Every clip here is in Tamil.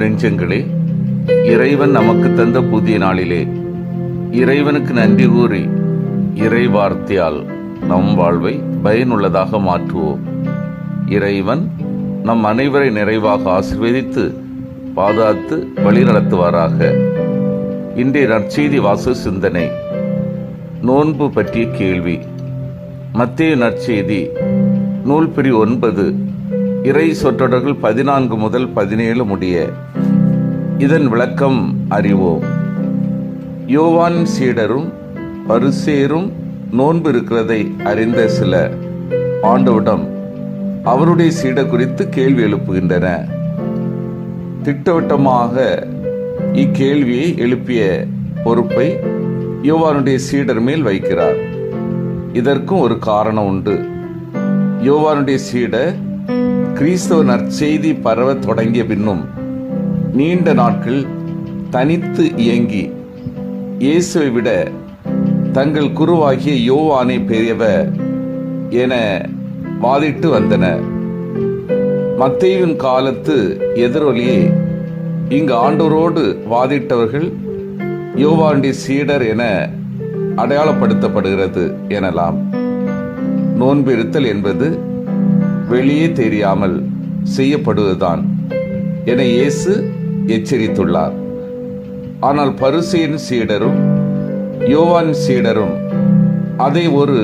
நெஞ்சங்களே இறைவன் நமக்கு தந்த புதிய நாளிலே இறைவனுக்கு நன்றி கூறி இறை வார்த்தையால் நம் வாழ்வை பயனுள்ளதாக மாற்றுவோம். இறைவன் நம் அனைவரை நிறைவாக ஆசிர்வதித்து பாதாத்து வழிநடத்துவாராக இன்றைய நற்செய்தி வாச சிந்தனை நோன்பு பற்றிய கேள்வி. மத்திய நற்செய்தி நூல் பிரி ஒன்பது இறை சொற்றொடர்கள் பதினான்கு முதல் பதினேழு முடிய இதன் விளக்கம் அறிவோம். யோவான் சீடரும் பரிசேரும் நோன்பு இருக்கிறதை அறிந்த சில ஆண்டவிடம் அவருடைய சீடர் குறித்து கேள்வி எழுப்புகின்றன. திட்டவட்டமாக இக்கேள்வியை எழுப்பிய பொறுப்பை யோவானுடைய சீடர் மேல் வைக்கிறார். இதற்கும் ஒரு காரணம் உண்டு. யோவானுடைய சீடர் கிறிஸ்தவ நற்செய்தி பரவ தொடங்கிய பின்னும் நீண்ட நாட்கள் தனித்து இயங்கி இயேசுவை விட தங்கள் குருவாகிய யோவானே பெரியவர் என வாதிட்டு வந்தனர். மத்தேயுவின் காலத்து எதிரொலியே இங்கு ஆண்டோரோடு வாதிட்டவர்கள் யோவாண்டி சீடர் என அடையாளப்படுத்தப்படுகிறது எனலாம். நோன்பிருத்தல் என்பது வெளியே தெரியாமல் செய்யப்படுவதுதான். என இயேசு எச்சரித்துள்ளார். ஆனால் பரிசையின் சீடரும் யோவான் சீடரும் அதை ஒரு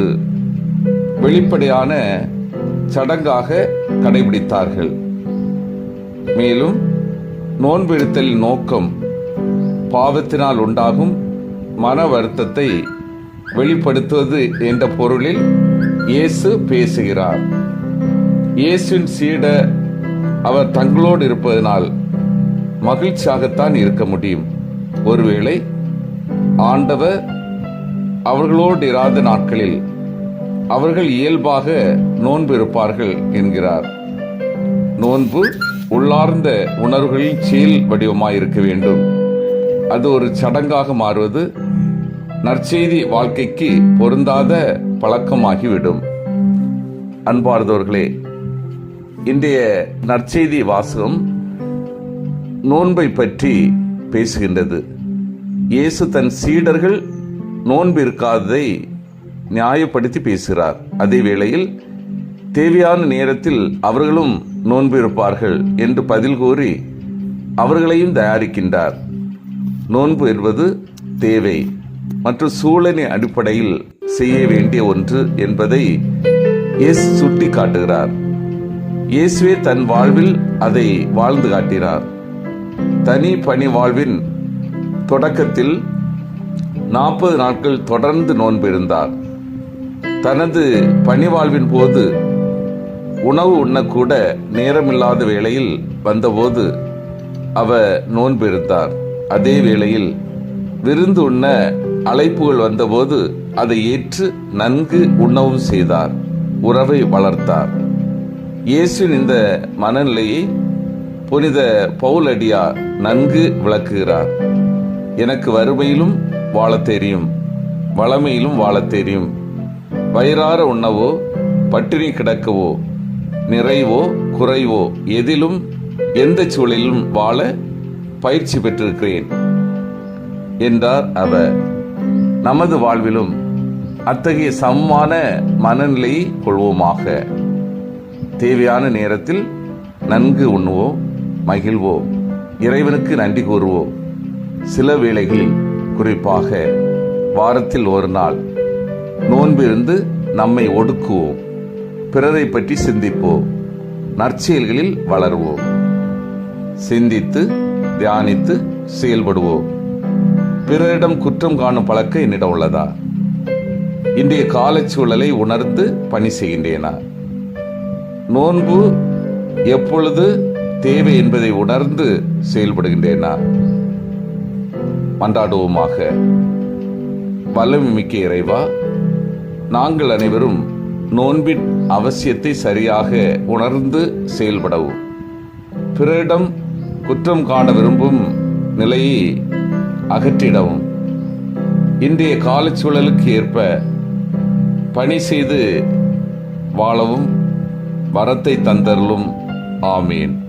வெளிப்படையான சடங்காக கடைபிடித்தார்கள். மேலும் நோன்பெடுத்தல் நோக்கம் பாவத்தினால் உண்டாகும் மன வருத்தத்தை வெளிப்படுத்துவது என்ற பொருளில் இயேசு பேசுகிறார். இயேசுவின் சீட அவர் தங்களோடு இருப்பதனால் மகிழ்ச்சியாகத்தான் இருக்க முடியும். ஒருவேளை ஆண்டவர் அவர்களோடு இராத நாட்களில் அவர்கள் இயல்பாக நோன்பு இருப்பார்கள் என்கிறார். நோன்பு உள்ளார்ந்த உணர்வுகளின் செயல் வடிவமாயிருக்க வேண்டும். அது ஒரு சடங்காக மாறுவது நற்செய்தி வாழ்க்கைக்கு பொருந்தாத பழக்கமாகிவிடும். அன்பார்ந்தவர்களே இன்றைய நற்செய்தி வாசகம் நோன்பை பற்றி பேசுகின்றது. இயேசு தன் சீடர்கள் நோன்பு இருக்காததை நியாயப்படுத்தி பேசுகிறார். அதே வேளையில் தேவையான நேரத்தில் அவர்களும் நோன்பு இருப்பார்கள் என்று பதில் கூறி அவர்களையும் தயாரிக்கின்றார். நோன்பு என்பது தேவை. மற்றும் சூழலின் அடிப்படையில் செய்ய வேண்டிய ஒன்று என்பதை இயேசு சுட்டி காட்டுகிறார் இயேசுவே தன் வாழ்வில் அதை வாழ்ந்து காட்டினார். தனி பணி வாழ்வின் தொடக்கத்தில் நாற்பது நாட்கள் தொடர்ந்து நோன்பு இருந்தார். தனது பணிவாழ்வின் போது உணவு உண்ணக்கூட நேரமில்லாத வேளையில் வந்தபோது அவர் நோன்பு இருந்தார். அதே வேளையில் விருந்து உண்ண அழைப்புகள் வந்தபோது அதை ஏற்று நன்கு உண்ணவும் செய்தார். உறவை வளர்த்தார். இயேசுவின் இந்த மனநிலையை புனித பவுலடியார் நன்கு விளக்குகிறார். எனக்கு வறுமையிலும் வாழத் தெரியும். வளமையிலும் வாழத் தெரியும். வயிறார உண்ணவோ பட்டினி கிடக்கவோ நிறைவோ குறைவோ எதிலும் எந்த சூழலிலும் வாழ பயிற்சி பெற்றிருக்கிறேன் என்றார் அவர். நமது வாழ்விலும் அத்தகைய சமமான மனநிலையை கொள்வோமாக. தேவையான நேரத்தில் நன்கு உண்ணுவோம். மகிழ்வோம். இறைவனுக்கு நன்றி கூறுவோம். சில வேளைகளில் குறிப்பாக வாரத்தில் ஒரு நாள் நோன்பிருந்து நம்மை ஒடுக்குவோம். பிறரை பற்றி சிந்திப்போம். நற்செயல்களில் வளருவோம். சிந்தித்து தியானித்து செயல்படுவோம். பிறரிடம் குற்றம் காணும் பழக்கம் என்னிடம் உள்ளதா? இன்றைய காலச்சூழலை உணர்ந்து பணி செய்கின்றேனா? நோன்பு எப்பொழுது தேவை என்பதை உணர்ந்து செயல்படுகின்றேனா மன்றாடுவோமாக. வல்லமை மிக்க இறைவா நாங்கள் அனைவரும் நோன்பின் அவசியத்தை சரியாக உணர்ந்து செயல்படவும். பிறரிடம் குற்றம் காண விரும்பும் நிலையை அகற்றிடவும். இன்றைய காலச்சூழலுக்கு ஏற்ப பணி செய்து வாழவும் வரத்தை தந்தருளும். ஆமீன்.